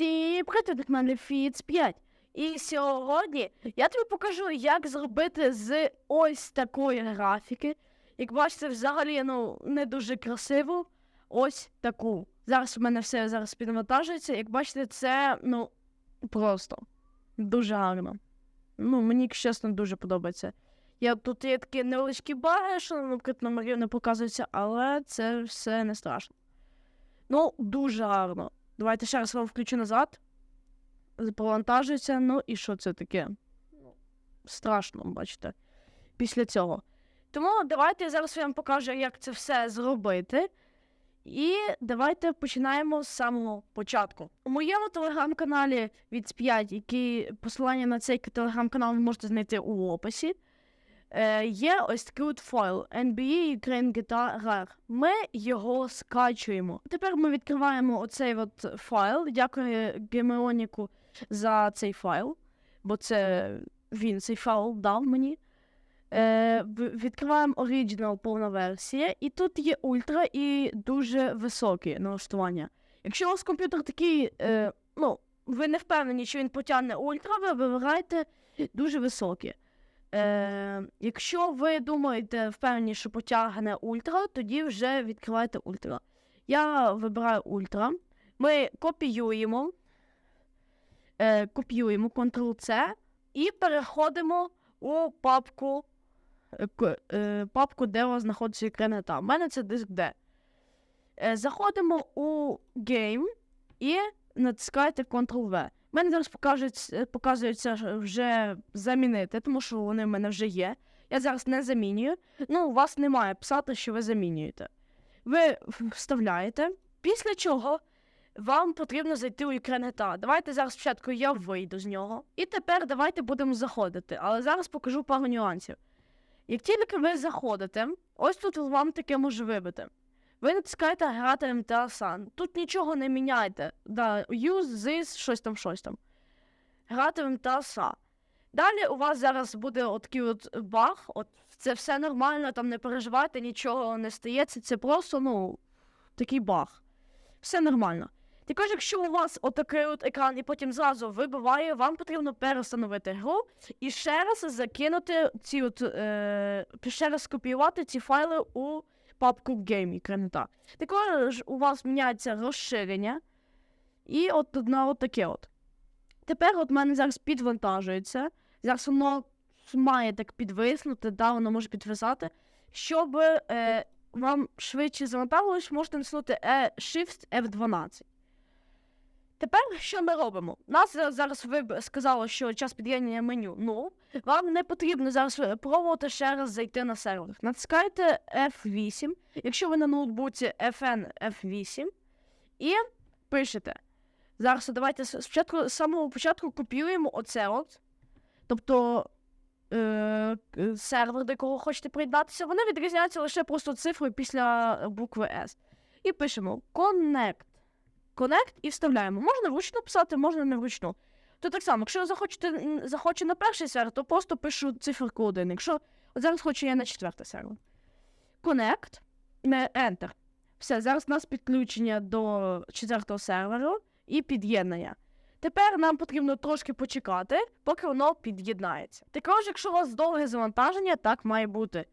Всі привіт, на каналі Фіц 5. І сьогодні я тобі покажу, як зробити з ось такої графіки. Як бачите, взагалі ну, не дуже красиво. Ось таку. Зараз у мене все зараз підвантажується. Як бачите, це ну просто дуже гарно. Ну, мені чесно дуже подобається. Я тут є такі невеличкі баги, що, наприклад, номерів не показуються, але це все не страшно. Ну, дуже гарно. Давайте ще раз вам включу назад. Провантажується. Ну і що це таке? Страшно, бачите, після цього. Тому давайте я зараз вам покажу, як це все зробити. І давайте починаємо з самого початку. У моєму телеграм-каналі від 5, який посилання на цей телеграм-канал ви можете знайти у описі. Е, є ось такий от файл NBA Ukraine Guitar Rare. Ми його скачуємо. Тепер ми відкриваємо оцей от файл. Дякую Гемеоніку за цей файл, бо це він цей файл дав мені. Е, відкриваємо Original повна версія, і тут є ультра і дуже високі налаштування. Якщо у вас комп'ютер такий, е, ну, ви не впевнені, що він потягне ультра, ви вибираєте дуже високі. Е, якщо ви думаєте, впевнені, що потягне ультра, тоді вже відкривайте ультра. Я вибираю ультра. Ми копіюємо, е, копіюємо Ctrl-C і переходимо у папку, е, е, папку, де у вас знаходиться екран У мене це диск D. Е, заходимо у Game і натискаєте Ctrl-V. У мене зараз покажуть, е, показується вже замінити, тому що вони в мене вже є. Я зараз не замінюю. Ну, у вас немає писати, що ви замінюєте. Ви вставляєте, після чого вам потрібно зайти у GTA. Давайте зараз спочатку я вийду з нього. І тепер давайте будемо заходити. Але зараз покажу пару нюансів. Як тільки ви заходите, ось тут вам таке може вибити. Ви натискаєте грати MTA Sun. Тут нічого не міняйте. Да, use this, щось там, щось там. Грати в MTA Sun. Далі у вас зараз буде отакий от баг, от це все нормально, там не переживайте, нічого не стається. Це просто, ну, такий баг. Все нормально. Також, якщо у вас отакий от екран і потім зразу вибиває, вам потрібно перестановити гру і ще раз закинути ці от, е, ще раз скопіювати ці файли у папку Game кремта. Також у вас міняється розширення. І от на от таке от. Тепер от мене зараз підвантажується. Зараз воно має так підвиснути, да, воно може підвисати. Щоб е, вам швидше завантажилось, можете натиснути е, Shift F12. Тепер що ми робимо? Нас зараз ви сказали, що час під'єднання меню. Ну, вам не потрібно зараз е, пробувати ще раз зайти на сервер. Натискайте F8, якщо ви на ноутбуці FN F8, і пишете. Зараз давайте спочатку з самого початку копіюємо оце от. Тобто е, сервер, до якого хочете приєднатися, вони відрізняються лише просто цифрою після букви S. І пишемо Connect. Connect і вставляємо. Можна вручну писати, можна не вручну. То так само, якщо захочете, захочу на перший сервер, то просто пишу циферку 1. Якщо от зараз хочу я на четвертий сервер. Connect, Enter. Все, зараз у нас підключення до четвертого серверу і під'єднання. Тепер нам потрібно трошки почекати, поки воно під'єднається. Також, якщо у вас довге завантаження, так має бути.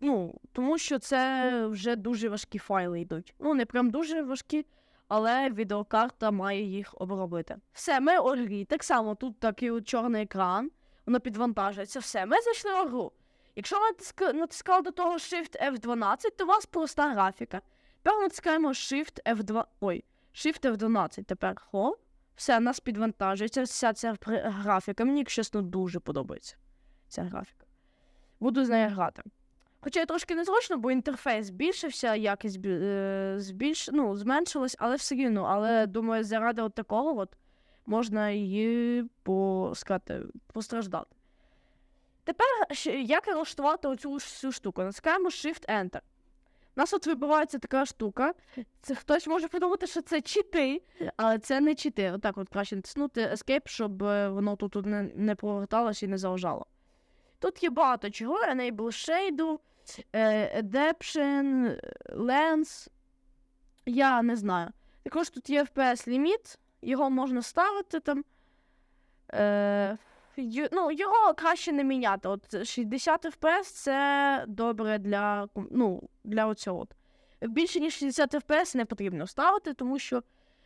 Ну, тому що це вже дуже важкі файли йдуть. Ну, не прям дуже важкі, але відеокарта має їх обробити. Все, ми грі. Так само тут такий чорний екран, воно підвантажується. Все, ми зайшли у гру. Якщо ви натиска- натискали до того Shift F12, то у вас проста графіка. Тепер натискаємо Shift F2. Ой, Shift F12 тепер. Хо. Все, нас підвантажується. Вся ця гра- графіка. Мені, чесно, дуже подобається. Ця графіка. Буду з нею грати. Хоча трошки незручно, бо інтерфейс збільшився, якість е, збільш... ну, зменшилась, але все рівно. Але думаю, заради от такого от можна її по... сказати, постраждати. Тепер як налаштувати оцю всю штуку? Натискаємо Shift-Enter. У нас от вибивається така штука. Це хтось може подумати, що це чити, але це не чити. Отак от краще натиснути Escape, щоб е, воно тут не, не поверталося і не заважало. Тут є багато чого: Enable Shade, Adaption, Lens. Я не знаю. Також тут є FPS ліміт. його можна ставити там. Е, ну, його краще не міняти. От 60 FPS це добре для, ну, для оцього. Більше ніж 60 FPS не потрібно ставити, тому що,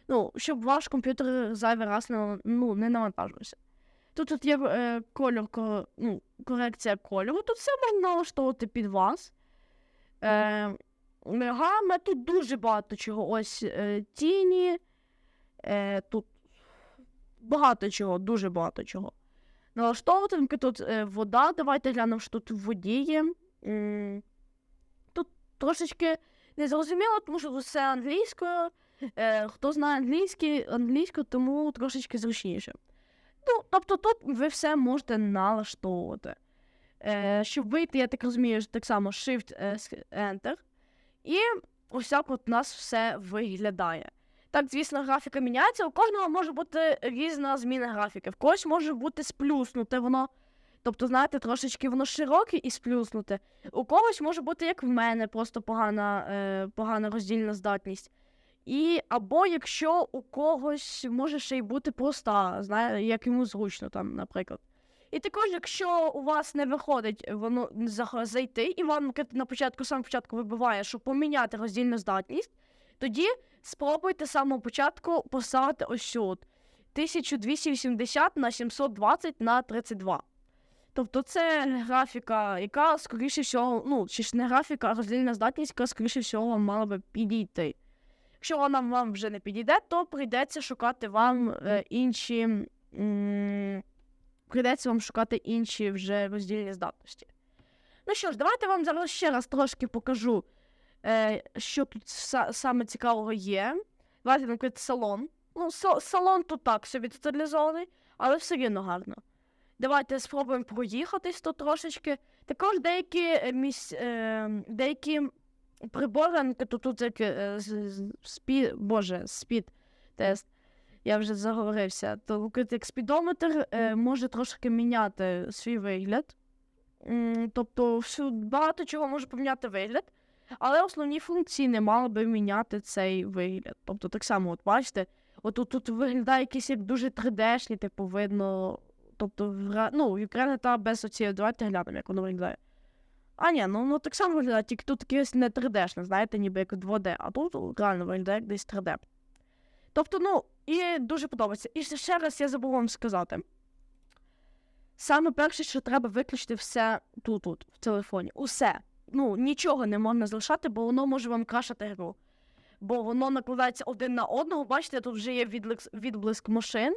ну, щоб ваш комп'ютер зайвий раз не, ну, не навантажувався. Тут, тут є е, кольор, ко- ну, корекція кольору, тут все можна налаштовувати під вас. Е, гами тут дуже багато чого. Ось е, тіні. Е, тут багато чого, дуже багато чого. Налаштовувати тут е, вода. Давайте глянемо, що тут в воді є. М, Тут трошечки незрозуміло, тому що все англійською. Е, хто знає англійський, англійську, тому трошечки зручніше. Ну, тобто тут ви все можете налаштовувати. Е, щоб вийти, я так розумію, так само Shift е. І ось так от у нас все виглядає. Так, звісно, графіка міняється. У кожного може бути різна зміна графіки. В когось може бути сплюснуте воно. Тобто, знаєте, трошечки воно широке і сплюснуте. У когось може бути, як в мене, просто погана, е, погана роздільна здатність. І або якщо у когось може ще й бути проста, знає, як йому зручно там, наприклад. І також, якщо у вас не виходить воно зайти, і вам на початку, саме початку вибиває, щоб поміняти роздільну здатність, тоді спробуйте з самого початку поставити ось сюди. 1280 на 720 на 32. Тобто це графіка, яка, скоріше всього, ну, чи ж не графіка, а роздільна здатність, яка, скоріше всього, мала би підійти. Якщо вона вам вже не підійде, то прийдеться шукати вам е, інші. М- прийдеться вам шукати інші вже роздільні здатності. Ну що ж, давайте вам зараз ще раз трошки покажу, е, що тут са- саме цікавого є. Давайте, наприклад, салон. Ну, са- салон тут так собі деталізований, але все рівно гарно. Давайте спробуємо проїхатись тут трошечки. Також деякі місць, е, деякі прибори, ну, тут, тут як е, спі, боже, спід тест. Я вже заговорився. То як спідометр е, може трошки міняти свій вигляд. Тобто, всю, багато чого може поміняти вигляд, але основні функції не мали би міняти цей вигляд. Тобто, так само, от бачите, от тут, тут виглядає якийсь як дуже 3D-шний, типу, видно. Тобто, в ре- ну, екрани та без оцієї. Давайте глянемо, як воно виглядає. А ні, ну, ну так само виглядає, тільки тут якесь не 3D-шне, знаєте, ніби як 2D, а тут реально виглядає як десь 3D. Тобто, ну, і дуже подобається. І ще- раз я забув вам сказати. Саме перше, що треба виключити все тут, тут, в телефоні. Усе. Ну, нічого не можна залишати, бо воно може вам крашити гру. Бо воно накладається один на одного. Бачите, тут вже є відблиск, машин.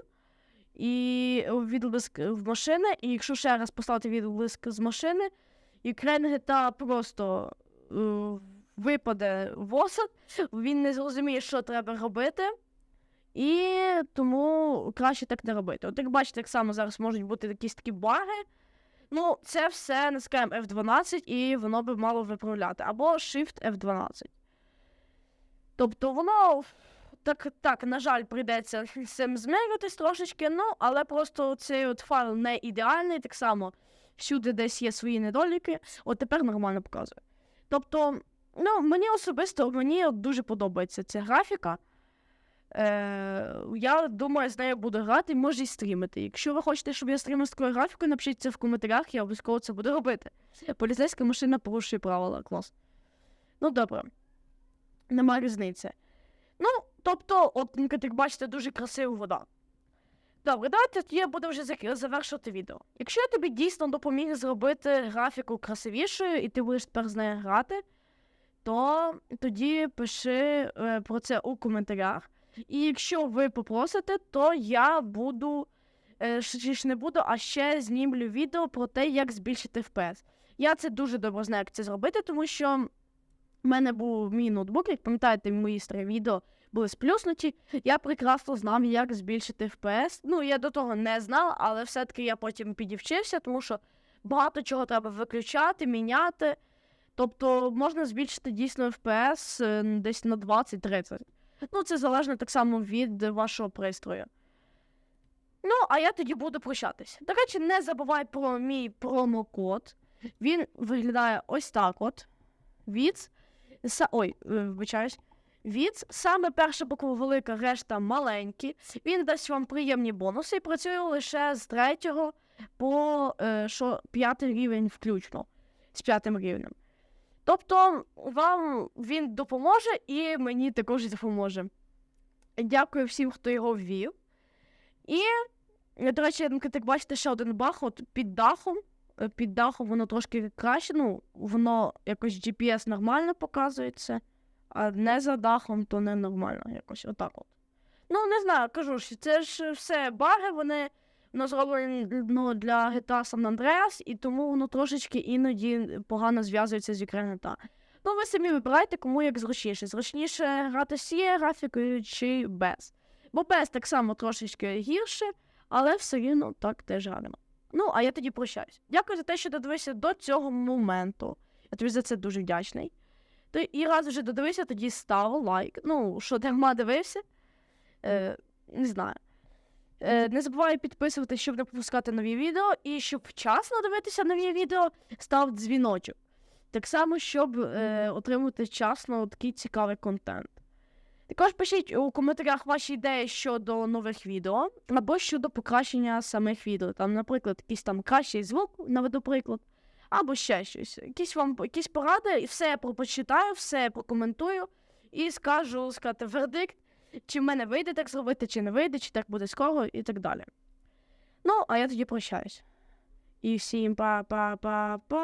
І відблиск в машини, і якщо ще раз поставити відблиск з машини, і крен GTA просто е, випаде в осад, він не зрозуміє, що треба робити. І тому краще так не робити. От як бачите, так само зараз можуть бути якісь такі баги. Ну, це все натискаємо F12 і воно би мало виправляти. Або Shift F12. Тобто воно так, так, на жаль, прийдеться з цим змиритись трошечки, ну, але просто цей от файл не ідеальний, так само всюди десь є свої недоліки, от тепер нормально показує. Тобто, ну, мені особисто мені дуже подобається ця графіка. Е, я думаю, з нею буду грати, може і стрімити. Якщо ви хочете, щоб я стрімив з такою графікою, напишіть це в коментарях, я обов'язково це буду робити. Поліцейська машина порушує правила, клас. Ну, добре. Нема різниці. Ну, тобто, от, як бачите, дуже красива вода. Добре, давайте я буду вже завершувати відео. Якщо я тобі дійсно допоміг зробити графіку красивішою, і ти будеш тепер з нею грати, то тоді пиши е, про це у коментарях. І якщо ви попросите, то я буду, е, ж не буду, а ще знімлю відео про те, як збільшити FPS. Я це дуже добре знаю, як це зробити, тому що в мене був мій ноутбук, як пам'ятаєте, мої старі відео були сплюснуті. Я прекрасно знав, як збільшити FPS. Ну, я до того не знав, але все-таки я потім підівчився, тому що багато чого треба виключати, міняти. Тобто можна збільшити дійсно FPS е, десь на 20-30. Ну, це залежно так само від вашого пристрою. Ну, а я тоді буду прощатись. До речі, не забувай про мій промокод. Він виглядає ось так от. Від. Ой, е, вибачаюсь. Від саме перша буква велика, решта маленькі. Він дасть вам приємні бонуси і працює лише з третього по е, що, п'ятий рівень включно. З п'ятим рівнем. Тобто вам він допоможе і мені також допоможе. Дякую всім, хто його ввів. І, до речі, так бачите, ще один баг от під дахом. Е, Під дахом воно трошки краще, ну, воно якось GPS нормально показується, а не за дахом, то не нормально якось отак от. Ну, не знаю, кажу ж, це ж все баги, вони воно зроблені ну, для GTA San Andreas, і тому воно трошечки іноді погано зв'язується з та. Ну, ви самі вибирайте, кому як зручніше. Зручніше грати з графікою чи без. Бо без так само трошечки гірше, але все рівно так теж гарно. Ну, а я тоді прощаюсь. Дякую за те, що додивився до цього моменту. Я тобі за це дуже вдячний. То і раз вже додивився, тоді став лайк. Ну, що дарма дивився. Е, не знаю. Е, не забувай підписуватися, щоб не пропускати нові відео, і щоб вчасно дивитися нові відео, став дзвіночок. Так само, щоб е, отримати вчасно такий цікавий контент. Також пишіть у коментарях ваші ідеї щодо нових відео або щодо покращення самих відео. Там, наприклад, якийсь там кращий звук, наведу приклад, або ще щось. Якісь вам якісь поради, і все я прочитаю, все я прокоментую і скажу сказати вердикт, чи в мене вийде так зробити, чи не вийде, чи так буде скоро, і так далі. Ну, а я тоді прощаюсь. І всім па-па-па-па.